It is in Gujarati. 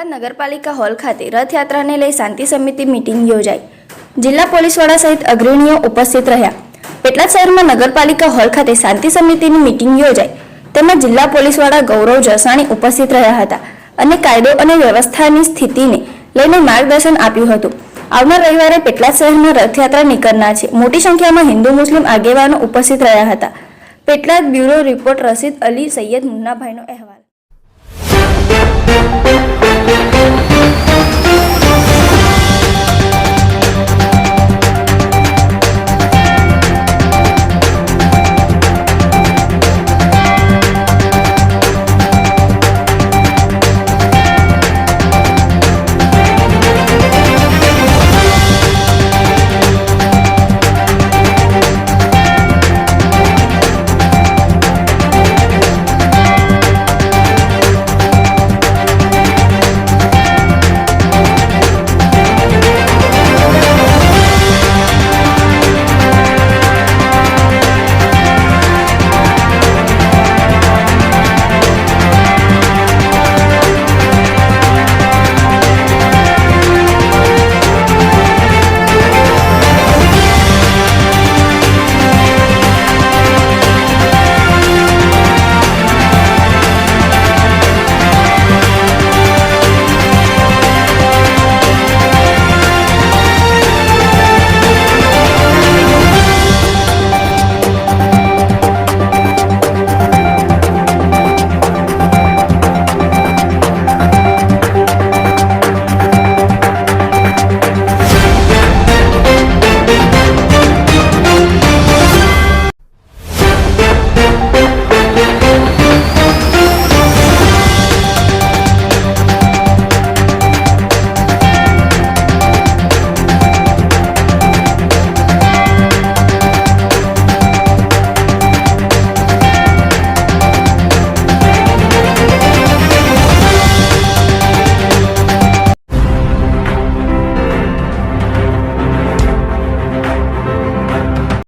પેટલાદ નગરપાલિકા હોલ ખાતે રથયાત્રાને લઈ શાંતિ સમિતિ મિટિંગ યોજાઈ. જિલ્લા પોલીસ વડા સહિત અગ્રણીઓ ઉપસ્થિત રહ્યા. પેટલાદ શહેરમાં નગરપાલિકા હોલ ખાતે શાંતિ સમિતિની મીટિંગ યોજાઈ. તેમાં જિલ્લા પોલીસ વડા ગૌરવ જસાણી ઉપસ્થિત રહ્યા હતા અને કાયદો અને વ્યવસ્થાની સ્થિતિને લઈને માર્ગદર્શન આપ્યું હતું. આવનાર રવિવારે પેટલાદ શહેરમાં રથયાત્રા નીકળનાર છે. મોટી સંખ્યામાં હિન્દુ, મુસ્લિમ આગેવાનો ઉપસ્થિત રહ્યા હતા. પેટલાદ બ્યુરો રિપોર્ટ રશીદ અલી સૈયદ મુન્નાભાઈનો અહેવાલ.